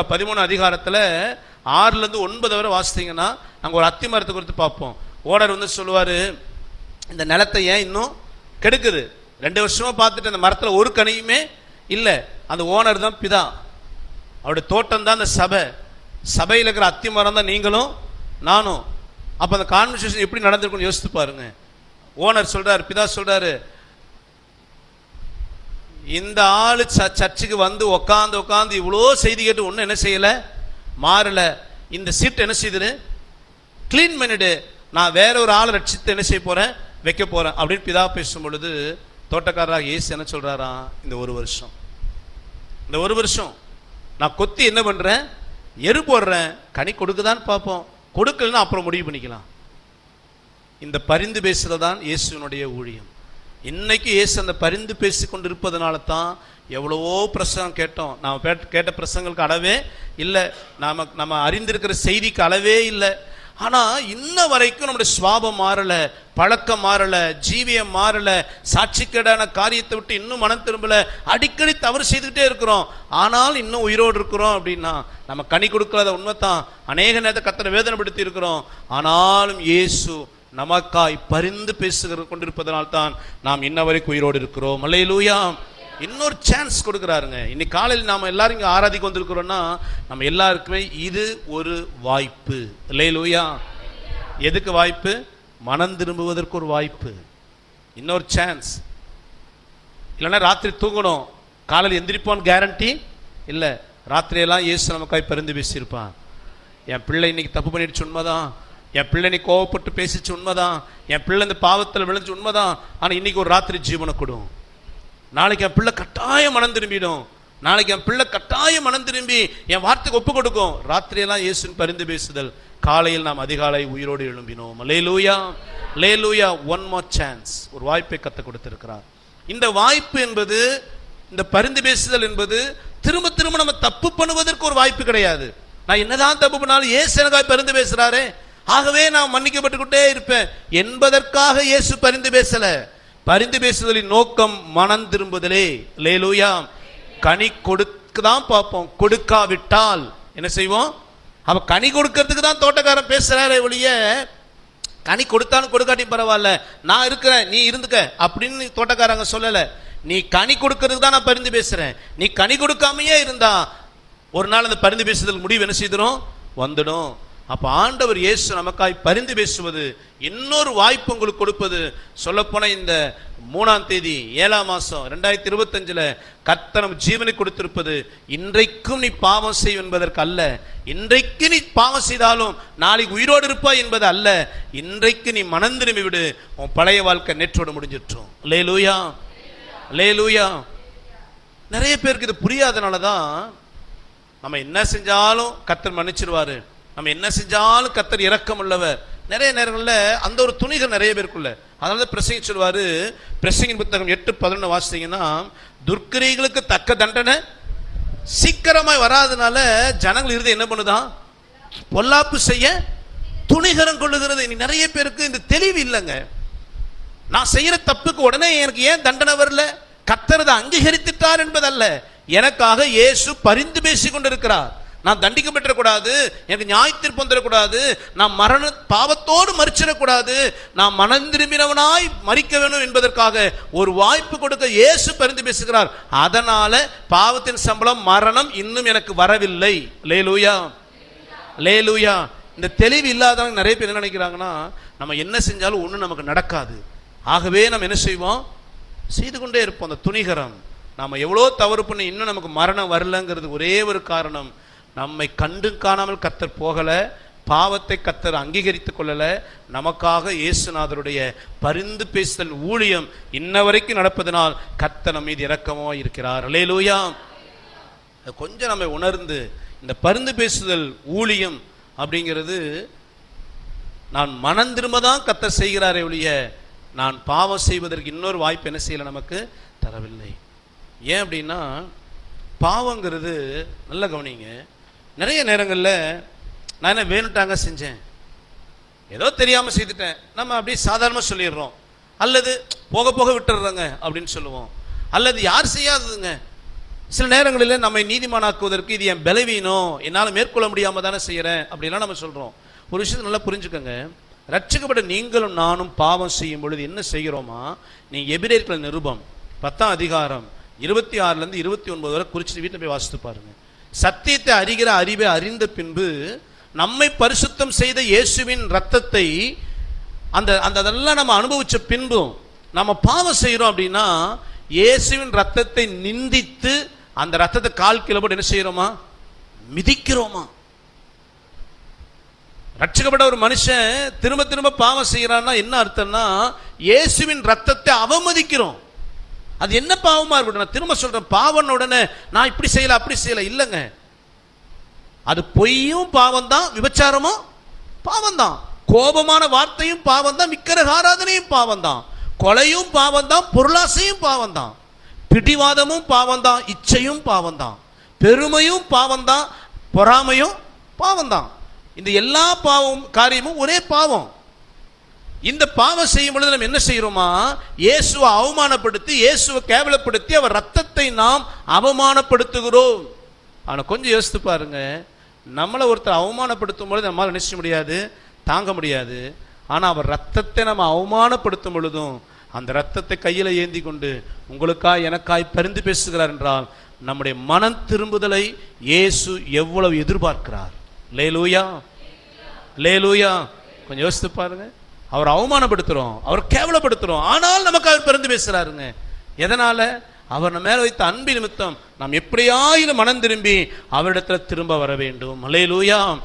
லூக்கா பதிமூணு அதிகாரத்தில் ஆறுலேருந்து ஒன்பது வரை வாசித்தீங்கன்னா நாங்கள் ஒரு அத்தி மரத்தை குறித்து பார்ப்போம். ஓனர் வந்து சொல்லுவார் இந்த நிலத்தை ஏன் இன்னும் கெடுக்குது? ரெண்டு வருஷமாக பார்த்துட்டு அந்த மரத்தில் ஒரு கனியுமே இல்லை. அந்த ஓனர் தான் பிதா. அவருடைய தோட்டம் தான் அந்த சபை. சபையில் இருக்கிற அத்தி மரம் தான் நீங்களும் நானும். அப்போ அந்த கான்வர்சேஷன் எப்படி நடந்திருக்கும்னு யோசித்து பாருங்க. ஓனர் சொல்கிறார் பிதா சொல்கிறாரு இந்த ஆள் ச- சர்ச்சுக்கு வந்து உட்காந்து உட்காந்து இவ்வளோ செய்தி கேட்டு ஒன்றும் என்ன செய்யல? மாறலை. இந்த சீட் என்ன செய்யுது க்ளீன் பண்ணிடு நான் வேற ஒரு ஆளை ரட்சித்து என்ன செய்ய போகிறேன் வைக்க போகிறேன் அப்படின்னு பிதா பேசும் பொழுது தோட்டக்காரராக இயேசு என்ன சொல்கிறாரா இந்த ஒரு வருஷம். இந்த ஒரு வருஷம். நான் கொத்தி என்ன பண்ணுறேன் எரு போடுறேன். கனி கொடுக்குதான்னு பார்ப்போம். கொடுக்கலன்னா அப்புறம் முடிவு பண்ணிக்கலாம். இந்த பரிந்து பேசுகிறது தான் இயேசுவினுடைய ஊழியம். இன்னைக்கு இயேசு அந்த பரிந்து பேசி கொண்டிருப்பதனால தான் எவ்வளவோ பிரசங்கம் கேட்டோம். நாம் கேட்ட- கேட்ட பிரசங்களுக்கு அளவே இல்லை. நாம நம்ம அறிந்திருக்கிற செய்திக்கு அளவே இல்லை. ஆனால் இன்ன வரைக்கும் நம்முடைய சுவாபம் மாறலை பழக்கம் மாறலை ஜீவியம் மாறலை சாட்சிக்கேடான காரியத்தை விட்டு இன்னும் மனம் திரும்பலை. அடிக்கடி தவறு செய்துக்கிட்டே இருக்கிறோம். ஆனால் இன்னும் உயிரோடு இருக்கிறோம் அப்படின்னா நம்ம கனி கொடுக்கறத உண்மைதான். அநேக நேரத்தை கத்தனை வேதனைப்படுத்தி இருக்கிறோம். ஆனாலும் இயேசு நமக்காய் பரிந்து பேசுகிற கொண்டிருப்பதனால் தான் நாம் இன்ன வரைக்கும் உயிரோடு இருக்கிறோம். அல்லேலூயா. இன்னொரு சான்ஸ் கொடுக்குறாருங்க. இன்னைக்கு காலையில் நாம் எல்லாரும் இங்கே ஆராதிக்க வந்திருக்கிறோம்னா நம்ம எல்லாருக்குமே இது ஒரு வாய்ப்பு. அல்லேலூயா. எதுக்கு வாய்ப்பு? மனம் திரும்புவதற்கு ஒரு வாய்ப்பு. இன்னொரு சான்ஸ் இல்லைன்னா ராத்திரி தூங்கணும். காலையில் எந்திரிப்போன்னு கேரண்டி இல்லை. ராத்திரியெல்லாம் இயேசு நமக்காய் பரிந்து பேசியிருப்பான் என் பிள்ளை இன்னைக்கு தப்பு பண்ணிடுச்சு உண்மைதான் என் பிள்ளை நீ கோவப்பட்டு பேசிச்சு உண்மைதான். என் பிள்ளை இந்த பாவத்தில் விளைஞ்சு உண்மைதான். ஆனால் இன்னைக்கு ஒரு ராத்திரி ஜீவனை கொடும். நாளைக்கு என் பிள்ளை கட்டாயம் மனம் திரும்பிடும். நாளைக்கு என் பிள்ளை கட்டாயம் மனம் திரும்பி என் வார்த்தைக்கு ஒப்பு கொடுக்கும். ராத்திரியெல்லாம் இயேசுவின் பரிந்து பேசுதல். காலையில் நாம் அதிகாலை உயிரோடு எழும்பினோம். லே லூயா ஒன் மோர் சான்ஸ் ஒரு வாய்ப்பை கற்றுக் கொடுத்திருக்கிறார். இந்த வாய்ப்பு என்பது இந்த பரிந்து பேசுதல் என்பது திரும்ப திரும்ப நம்ம தப்பு பண்ணுவதற்கு ஒரு வாய்ப்பு கிடையாது. நான் என்னதான் தப்பு பண்ணாலும் ஏசு எனக்காக பரிந்து பேசுறாரே. ஆகவே நான் மன்னிக்கப்பட்டுக்கிட்டே இருப்பேன். என்பதற்காக இயேசு பரிந்து பேசல. பரிந்து பேசுதலின் நோக்கம் மனம் திரும்புதலே. லேலூயா கனி கொடுக்க தான் பார்ப்போம். கொடுக்காவிட்டால் என்ன செய்வோம்? அப்ப கனி கொடுக்கறதுக்கு தான் தோட்டக்காரன் பேசுறாரே ஒழிய கனி கொடுத்தாலும் கொடுக்காட்டி பரவாயில்ல. நான் இருக்கிறேன் நீ இருந்துக்க அப்படின்னு தோட்டக்காரங்க சொல்லல. நீ கனி கொடுக்கறதுக்கு தான் நான் பரிந்து பேசுறேன். நீ கனி கொடுக்காமயே இருந்தா ஒரு நாள் அந்த பரிந்து பேசுதல் முடிவு என்ன செய்திடும் வந்துடும். அப்ப ஆண்டவர் இயேசு நமக்காய் பரிந்து பேசுவது இன்னொரு வாய்ப்பு உங்களுக்கு கொடுப்பது. சொல்லப்போன இந்த மூணாம் தேதி ஏழாம் மாசம் ரெண்டாயிரத்தி இருபத்தஞ்சுல கர்த்தனம் ஜீவனை கொடுத்திருப்பது. இன்றைக்கும் நீ பாவம் செய் என்பதற்கு அல்ல. இன்றைக்கு நீ பாவம் செய்தாலும் நாளைக்கு உயிரோடு இருப்பாய் என்பது அல்ல. இன்றைக்கு நீ மனம் திரும்பி விடு. உன் பழைய வாழ்க்கை நேற்றோடு முடிஞ்சிட்டோம். லே லூயா லே லூயா நிறைய பேருக்கு இது புரியாதனால தான் நம்ம என்ன செஞ்சாலும் கத்தர் மன்னிச்சிருவாரு. நம்ம என்ன செஞ்சாலும் கத்தர் இறக்கம் உள்ளவர் நிறைய நேரங்களில் அந்த ஒரு துணிகள் நிறைய பேருக்குள்ள. அதனால தான் பிரசங்க சொல்வார் பிரசங்கின் புத்தகம் எட்டு பதினொன்று வாசித்தீங்கன்னா துர்க்கிரிகளுக்கு தக்க தண்டனை சீக்கிரமாய் வராதனால ஜனங்கள் இருந்து என்ன பண்ணுதான் பொல்லாப்பு செய்ய துணிகரம் கொள்ளுகிறது. இனி நிறைய பேருக்கு இந்த தெளிவு இல்லைங்க. நான் செய்யற தப்புக்கு உடனே எனக்கு ஏன் தண்டனை வரல? கத்தரதை அங்கீகரித்துட்டார் என்பதல்ல. எனக்காக இயேசு பரிந்து பேசிக் கொண்டிருக்கிறார் நான் தண்டிக்கப்பட்டுறக்கூடாது எனக்கு நியாய தீர்ப்பு வந்துடக்கூடாது நான் மரண பாவத்தோடு மறிச்சிடக்கூடாது நான் மனம் திரும்பினவனாய் மறிக்க வேணும் என்பதற்காக ஒரு வாய்ப்பு கொடுக்க இயேசு பரிந்து பேசுகிறார். அதனால பாவத்தின் சம்பளம் மரணம் இன்னும் எனக்கு வரவில்லை. லேலூயா லேலூயா இந்த தெளிவு இல்லாதவங்க நிறைய பேர் என்ன நினைக்கிறாங்கன்னா நம்ம என்ன செஞ்சாலும் ஒன்றும் நமக்கு நடக்காது. ஆகவே நம்ம என்ன செய்வோம்? செய்து கொண்டே இருப்போம். அந்த துணிகரம். நாம் எவ்வளோ தவறு பண்ணி இன்னும் நமக்கு மரணம் வரலங்கிறது ஒரே ஒரு காரணம். நம்மை கண்டு காணாமல் கத்தர் போகலை பாவத்தை கத்தர் அங்கீகரித்து கொள்ளலை நமக்காக இயேசுநாதருடைய பரிந்து பேசுதல் ஊழியம் இன்ன வரைக்கும் நடப்பதனால் கத்தர் நம்ம மீது இறக்கமோ இருக்கிறார். லேலூயா கொஞ்சம் நம்ம உணர்ந்து இந்த பருந்து பேசுதல் ஊழியம் அப்படிங்கிறது நான் மனம் திரும்ப தான் கத்தர் செய்கிறாரே ஒழிய நான் பாவம் செய்வதற்கு இன்னொரு வாய்ப்பு என்ன செய்யலை நமக்கு? தரவில்லை. ஏன் அப்படின்னா பாவங்கிறது நல்ல கவனிங்க. நிறைய நேரங்களில் நான் என்ன வேணுட்டாங்க செஞ்சேன். ஏதோ தெரியாமல் செய்துட்டேன். நம்ம அப்படியே சாதாரணமாக சொல்லிடுறோம். அல்லது போக போக விட்டுடுறோங்க அப்படின்னு சொல்லுவோம். அல்லது யார் செய்யாததுங்க. சில நேரங்களில் நம்மை நீதிமானாக்குவதற்கு இது என் பலவீனம். என்னால் மேற்கொள்ள முடியாமல் தானே செய்கிறேன் அப்படிலாம் நம்ம சொல்கிறோம் ஒரு விஷயத்தை நல்லா புரிஞ்சுக்கோங்க. ரட்சிக்கப்பட்ட நீங்களும் நானும் பாவம் செய்யும் பொழுது என்ன செய்கிறோமா? நீ எபிரேற்கிற நிருபம். பத்தாம் அதிகாரம் இருபத்தி ஆறுலேருந்து இருபத்தி ஒன்பது வரை குறிச்சிட்டு வீட்டில் போய் வாசித்து பாருங்க. சத்தியத்தை அறிகிற அறிவை அறிந்த பின்பு நம்மை பரிசுத்தம் செய்த இயேசுவின் ரத்தத்தை அந்த அந்த அதெல்லாம் நம்ம அனுபவித்த பின்பும் நம்ம பாவம் செய்கிறோம் அப்படின்னா இயேசுவின் ரத்தத்தை நிந்தித்து அந்த ரத்தத்தை கால் கிலோ போட்டு என்ன செய்கிறோமா மிதிக்கிறோமா? ரட்சிக்கப்பட்ட ஒரு மனுஷன் திரும்ப திரும்ப பாவம் செய்கிறான்னா என்ன அர்த்தம்னா இயேசுவின் ரத்தத்தை அவமதிக்கிறோம். அது என்ன பாவமா இருக்கட்டும். நான் திரும்ப சொல்றேன் பாவன உடனே நான் இப்படி செய்யல அப்படி செய்யல. இல்லைங்க. அது பொய்யும் பாவம் தான் விபச்சாரமும் பாவம் தான் கோபமான வார்த்தையும் பாவம் தான் விக்கிரக ஆராதனையும் பாவம் தான் கொலையும் பாவம் தான் பொருளாசையும் பாவம் தான் பிடிவாதமும் பாவம் தான் இச்சையும் பாவம் தான் பெருமையும் பாவம் தான் பொறாமையும் பாவம் தான் இந்த எல்லா பாவம் காரியமும் ஒரே பாவம். இந்த பாவம் செய்யும் பொழுது நம்ம என்ன செய்யறோமா? இயேசுவை அவமானப்படுத்தி இயேசுவை கேவலப்படுத்தி அவர் ரத்தத்தை நாம் அவமானப்படுத்துகிறோம். ஆனா கொஞ்சம் யோசித்து பாருங்க. நம்மளை ஒருத்தர் அவமானப்படுத்தும் பொழுது நம்மளால் நினைச்ச முடியாது தாங்க முடியாது. ஆனா அவர் ரத்தத்தை நம்ம அவமானப்படுத்தும் பொழுதும் அந்த ரத்தத்தை கையில ஏந்தி கொண்டு உங்களுக்காய் எனக்காய் பரிந்து பேசுகிறார் என்றால் நம்முடைய மனம் திரும்புதலை இயேசு எவ்வளவு எதிர்பார்க்கிறார். லேலூயா? லேலூயா? கொஞ்சம் யோசித்து பாருங்க. அவர் அவமானப்படுத்துறோம் அவர் கேவலப்படுத்துறோம். ஆனால் நமக்கு அவர் பிறந்து பேசுறாருங்க. எதனால? அவர் நம்ம மேல வைத்த அன்பு நிமித்தம் நாம் எப்படியாயிலும் மனம் திரும்பி அவரிடத்துல திரும்ப வர வேண்டும். மலையிலூயாம்